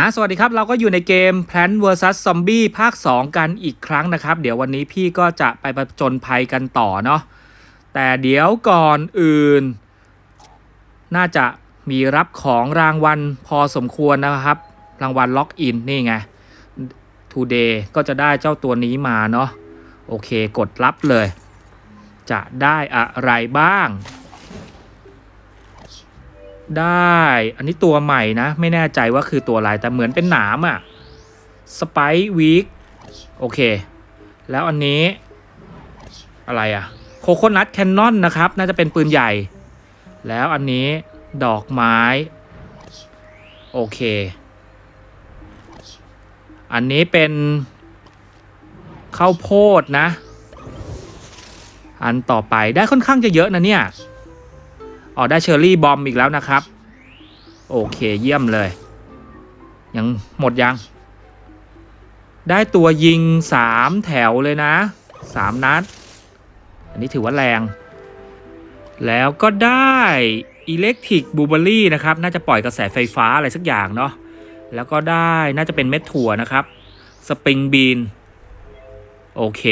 อ่าสวัสดีครับ เราก็อยู่ในเกม Plant vs Zombie ภาค 2 กันอีกครั้งนะครับ เดี๋ยววันนี้พี่ก็จะไปประจนภัยกันต่อเนาะแต่เดี๋ยวก่อนอื่น น่าจะมีรับของรางวัลพอสมควรนะครับ รางวัลล็อกอินนี่ไง Today ก็จะได้เจ้าตัวนี้มาเนาะโอเคกดรับเลย จะได้อะไรบ้าง ได้ อันนี้ตัวใหม่นะ ไม่แน่ใจว่าคือตัวอะไรแต่เหมือนเป็นหนามอะสไปวีคโอเค แล้วอันนี้ อะไรอะโคโคนัทแคนนอนนะครับ น่าจะเป็นปืนใหญ่ แล้วอันนี้ดอกไม้ โอเค อันนี้เป็นข้าวโพดนะ อันต่อไปได้ค่อนข้างจะเยอะนะเนี่ย อ๋อได้เชอร์รี่บอมอีกแล้วนะครับ โอเคเยี่ยมเลย ยังหมดยัง ได้ตัวยิงสามแถวเลยนะสามนัด อันนี้ถือว่าแรง แล้วก็ได้อิเล็กทริกบูเบอรี่นะครับ น่าจะปล่อยกระแสไฟฟ้าอะไรสักอย่างเนาะแล้วก็ได้น่าจะเป็นเม็ดถั่วนะครับ สปริงบีน โอเค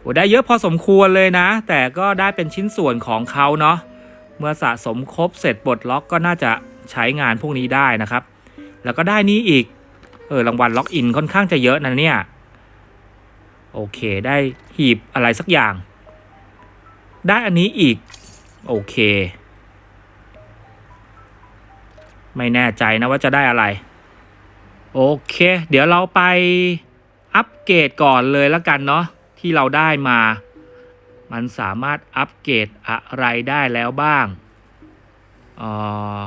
โอ้ได้เยอะพอสมควรเลยนะ แต่ก็ได้เป็นชิ้นส่วนของเขาเนาะ เมื่อสะสมครบเสร็จปลดล็อกก็น่าจะใช้งานพวกนี้ได้นะครับ แล้วก็ได้นี้อีก เออรางวัลล็อกอินค่อนข้างจะเยอะนะเนี่ย โอเคได้หีบอะไรสักอย่าง ได้อันนี้อีก โอเค ไม่แน่ใจนะว่าจะได้อะไร โอเค เดี๋ยวเราไปอัปเกรดก่อนเลยแล้วกันเนาะที่เราได้มา มันสามารถอัปเกรดอะไรได้แล้วบ้างออ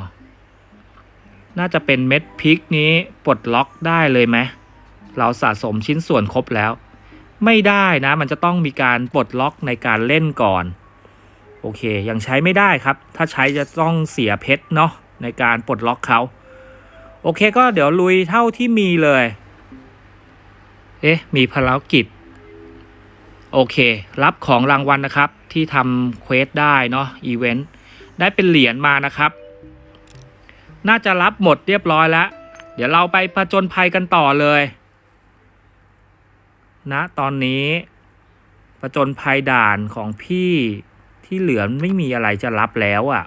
น่าจะเป็นเม็ดพริกนี้ปลดล็อกได้เลยไหมเราสะสมชิ้นส่วนครบแล้ว ไม่ได้นะ มันจะต้องมีการปลดล็อกในการเล่นก่อน โอเค ยังใช้ไม่ได้ครับ ถ้าใช้จะต้องเสียเพชรเนาะในการปลดล็อกเขา โอเคก็เดี๋ยวลุยเท่าที่มีเลย เอ๊ะ มีภารกิจ โอเค รับของรางวัลนะครับ ที่ทำเควสได้เนาะอีเวนต์ได้เป็นเหรียญมานะครับ น่าจะรับหมดเรียบร้อยแล้ว เดี๋ยวเราไปผจญภัยกันต่อเลยณนะตอนนี้ผจญภัยด่านของพี่ที่เหลือไม่มีอะไรจะรับแล้วอะ่ะ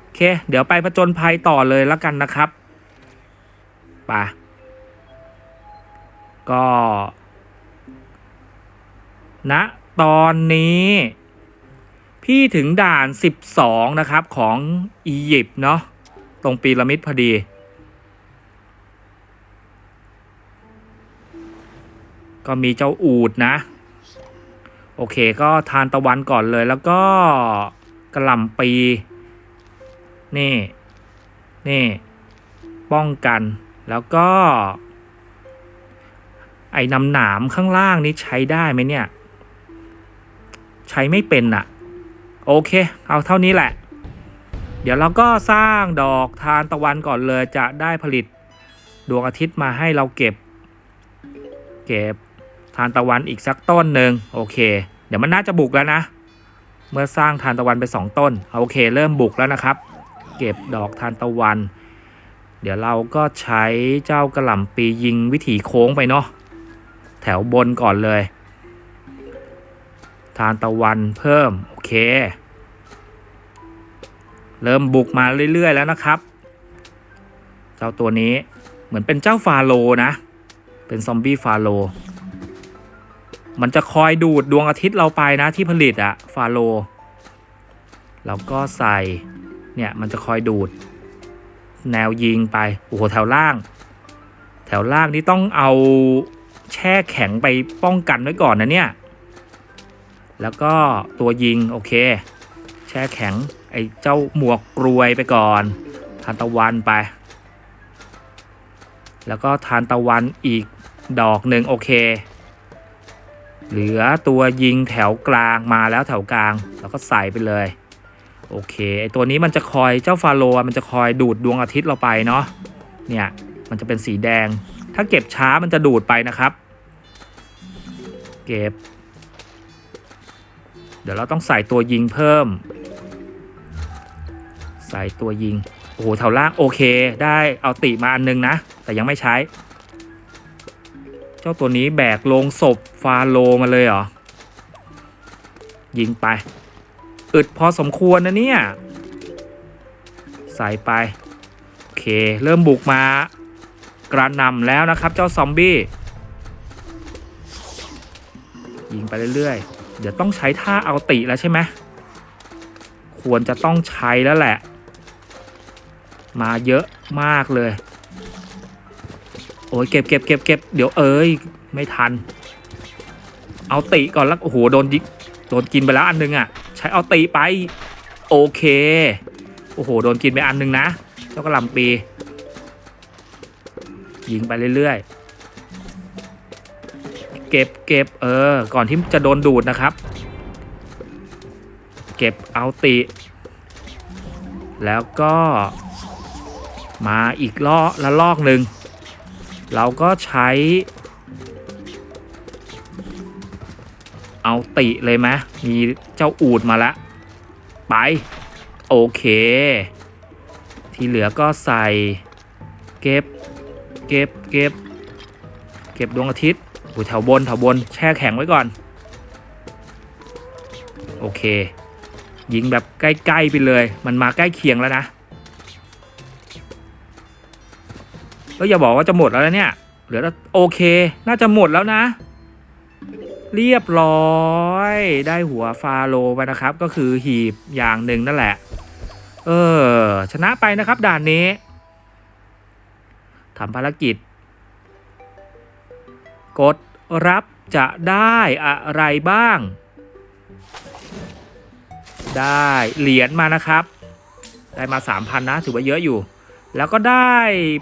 โอเค เดี๋ยวไปผจญภัยต่อเลยแล้วกันนะครับไปก็ ณตอนนี้ พี่ถึงด่าน 12 นะครับของอียิปต์เนาะตรงปีระมิดพอดี ก็มีเจ้าอูดนะ โอเคก็ทานตะวันก่อนเลยแล้วก็กระหล่ำปี นี่ นี่ ป้องกันแล้วก็ ไอ้นำหนามข้างล่างนี้ใช้ได้ไหมเนี่ย ใช้ไม่เป็นอะโอเค เอาเท่านี้แหละ เดี๋ยวเราก็สร้างดอกทานตะวันก่อนเลยจะได้ผลิต ดวงอาทิตย์มาให้เราเก็บ เก็บทานตะวันอีกสักต้นหนึ่งโอเค เดี๋ยวมันน่าจะบุกแล้วนะ เมื่อสร้างทานตะวันไปสองต้นโอเค เริ่มบุกแล้วนะครับ เก็บดอกทานตะวัน เดี๋ยวเราก็ใช้เจ้ากระหล่ำปียิงวิถีโค้งไปเนาะแถวบนก่อนเลย ทานตะวันเพิ่ม โอเค เริ่มบุกมาเรื่อย ๆ แล้วนะครับ เจ้าตัวนี้เหมือนเป็นเจ้าฟาโลนะ เป็นซอมบี้ฟาโล มันจะคอยดูดดวงอาทิตย์เราไปนะที่ผลิตอะฟาโล แล้วก็ใส่ เนี่ย มันจะคอยดูด แนวยิงไป โอ้โห แถวล่าง แถวล่างนี่ต้องเอาแช่แข็งไปป้องกันไว้ก่อนนะเนี่ย แล้วก็ตัวยิงโอเค แช่แข็งไอ้เจ้าหมวกกรวยไปก่อนทานตะวันไป แล้วก็ทานตะวันอีกดอกหนึ่งโอเค เหลือตัวยิงแถวกลางมาแล้วแถวกลาง แล้วก็ใส่ไปเลยโอเคไอตัวนี้มันจะคอยเจ้าฟาโรห์มันจะคอยดูดดวงอาทิตย์เราไปเนาะเนี่ยมันจะเป็นสีแดง ถ้าเก็บช้ามันจะดูดไปนะครับ เก็บ เดี๋ยวเราต้องใส่ตัวยิงเพิ่ม ใส่ตัวยิง โอ้โหแถวล่างโอเค ได้เอาติมาอันนึงนะ แต่ยังไม่ใช้ เจ้าตัวนี้แบกลงศพฟาโลมาเลยเหรอ ยิงไปอึดพอสมควรนะเนี่ย ใส่ไป โอเค เริ่มบุกมากระนำแล้วนะครับเจ้าซอมบี้ ยิงไปเรื่อยๆ เดี๋ยวต้องใช้ท่าเอาติแล้วใช่ไหมควรจะต้องใช้แล้วแหละ มาเยอะมากเลย โอ้ยเก็บเก็บเก็บเก็บเดี๋ยวเอ้ยไม่ทัน เอาติก่อนแล้วโอ้โหโดนยิงโดนกินไปแล้วอันนึงอะ ใช้เอาติไป โอเค โอ้โหโดนกินไปอันนึงนะ เจ้ากระลำปี ยิงไปเรื่อยๆ ก็บเก็บเออ ก่อนที่จะโดนดูดนะครับ เก็บเอาติ แล้วก็มาอีกลอกละลอกหนึ่งเราก็ใช้ เอาติเลยไหมมีเจ้าอูดมาล้วไป โอเค ที่เหลือก็ใส่ เก็บ เก็บเก็บ เก็บดวงอาทิตย์ อ้ยแถวบนแถวบนแช่แข็งไว้ก่อน โอเค ยิงแบบใกล้ๆไปเลย มันมาใกล้เคียงแล้วนะก็อย่าบอกว่าจะหมดแล้วเนี่ย เหลือแต่โอเค น่าจะหมดแล้วนะ เรียบร้อย ได้หัวฟาโลไปนะครับ ก็คือหีบอย่างหนึ่งนั่นแหละ เออ ชนะไปนะครับด่านนี้ทำภารกิจ กด รับจะได้อะไรบ้าง ได้เหรียญมานะครับ ได้มา 3,000 นะ ถือว่าเยอะอยู่ แล้วก็ได้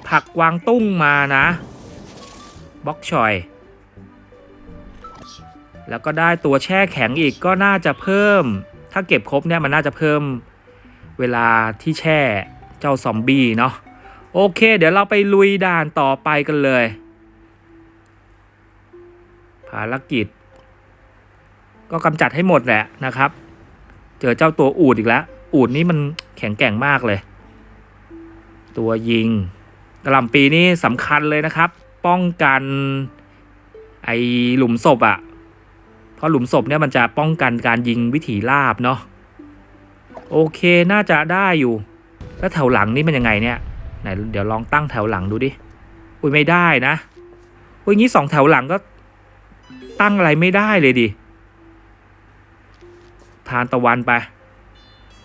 ผักกวางตุ้งมานะบล็อกชอย แล้วก็ได้ตัวแช่แข็งอีกก็น่าจะเพิ่ม ถ้าเก็บครบเนี่ยมันน่าจะเพิ่มเวลาที่แช่เจ้าซอมบี้เนาะโอเค เดี๋ยวเราไปลุยด่านต่อไปกันเลยารกิจ ก็กำจัดให้หมดแหละนะครับ เจอเจ้าตัวอูดอีกแล้ว อูดนี่มันแข็งแกร่งมากเลย ตัวยิงกระลำปีนี่สำคัญเลยนะครับ ป้องกันไอหลุมศพอะ่ะ เพราะหลุมศพเนี่ยมันจะป้องกันการยิงวิถีลาบเนาะโอเคน่าจะได้อยู่ แล้วแถวหลังนี่มันยังไงเนี่ยไหนเดี๋ยวลองตั้งแถวหลังดูดิ อุ้ยไม่ได้นะ อุ้ยงี้สองแถวหลังก็ ตั้งอะไรไม่ได้เลยดิทานตะวันไป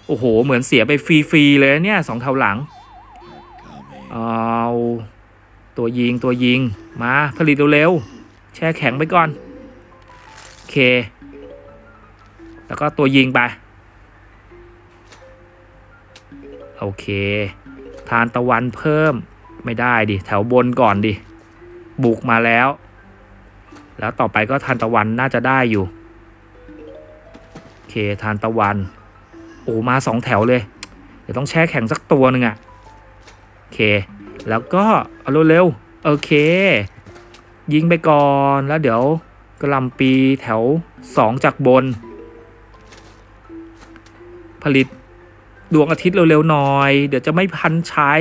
โอ้โห เหมือนเสียไปฟรีๆเลยเนี่ยสองแถวหลัง เอาตัวยิงตัวยิงมาผลิตเร็วๆแช่แข็งไปก่อน โอเค แล้วก็ตัวยิงไป โอเค ทานตะวันเพิ่มไม่ได้ดิ แถวบนก่อนดิ บุกมาแล้ว แล้วต่อไปก็ทานตะวันน่าจะได้อยู่ โอเคทานตะวัน โอ้มาสองแถวเลย เดี๋ยวต้องแช่แข็งสักตัวหนึ่งอะโอเค แล้วก็เอาเร็วๆ โอเค ยิงไปก่อนแล้วเดี๋ยวกระหลำปีแถวสองจากบน ผลิตดวงอาทิตย์เร็วๆหน่อย เดี๋ยวจะไม่พันใช้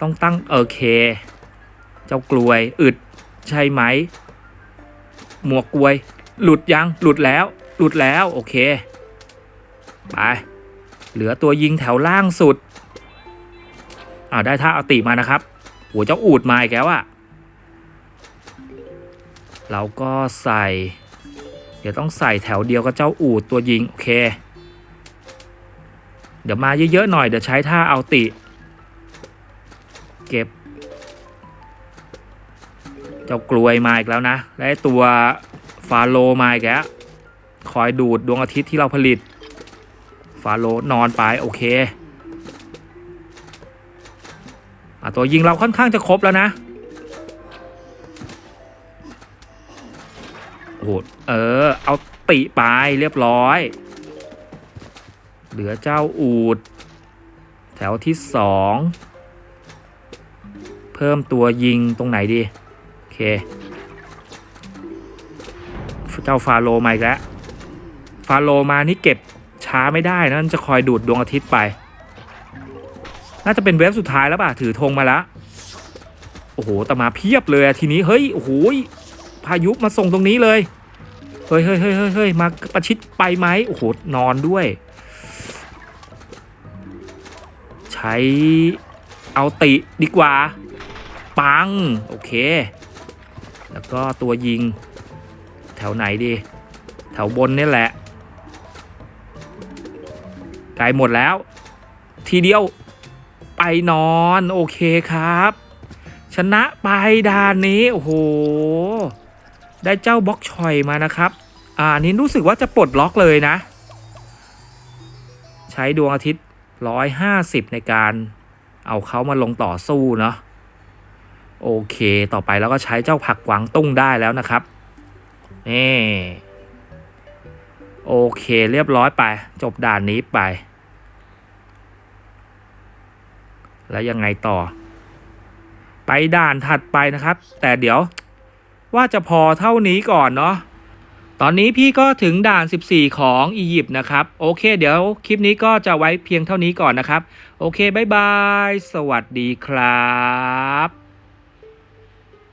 ต้องตั้งโอเค จ้ากลวยอึดใช่ไหม หมวกกลวย หลุดยังหลุดแล้ว หลุดแล้วโอเค ไป เหลือตัวยิงแถวล่างสุดอ่าได้ท่าเอาติมานะครับโหเจ้าอูดมาอีกแล้วอะเราก็ใส่ เดี๋ยวต้องใส่แถวเดียวกับเจ้าอูดตัวยิง โอเค เดี๋ยวมาเยอะๆหน่อย เดี๋ยวใช้ท่าเอาติ เก็บ จ้ากลวยมาอีกแล้วนะ และตัวฟาโลมาอีกแล้วคอยดูดดวงอาทิตย์ที่เราผลิต ฟาโลนอนไปโอเคอตัวยิงเราค่อนข้างจะครบแล้วนะโอ้โหเออ เอาติไปเรียบร้อย เหลือเจ้าอูด แถวที่สอง เพิ่มตัวยิงตรงไหนดี เค เจ้าฟาโลมาอีกแล้ว ฟาโลมานี่เก็บช้าไม่ได้นะมันจะคอยดูดดวงอาทิตย์ไป น่าจะเป็นเวฟสุดท้ายแล้วป่ะ ถือธงมาแล้ว โอ้โหแต่มาเพียบเลยทีนี้ เฮ้ย โอ้โห พายุมาส่งตรงนี้เลย เฮ้ยเฮ้ยเฮ้ยเฮ้ยมาประชิดไปไหมโอ้โห นอนด้วย ใช้เอาติดีกว่า ปัง โอเค แล้วก็ตัวยิง แถวไหนดี แถวบนนี่แหละใกลหมดแล้ว ทีเดียวไปนอนโอเคครับ ชนะไปด่านนี้โอ้โหได้เจ้าบล็อกชอยมานะครับ อ่าอันนี้รู้สึกว่าจะปลดล็อกเลยนะ ใช้ดวงอาทิตย์ 150 ในการเอาเขามาลงต่อสู้เนาะ โอเค ต่อไปแล้วก็ใช้เจ้าผักกวางตุ้งได้แล้วนะครับนี่โอเคเรียบร้อยไป จบด่านนี้ไป แล้วยังไงต่อ ไปด่านถัดไปนะครับ แต่เดี๋ยวว่าจะพอเท่านี้ก่อนเนาะตอนนี้พี่ก็ถึงด่าน 14 ของอียิปต์นะครับ โอเค เดี๋ยวคลิปนี้ก็จะไว้เพียงเท่านี้ก่อนนะครับ โอเค บ๊ายบาย สวัสดีครับ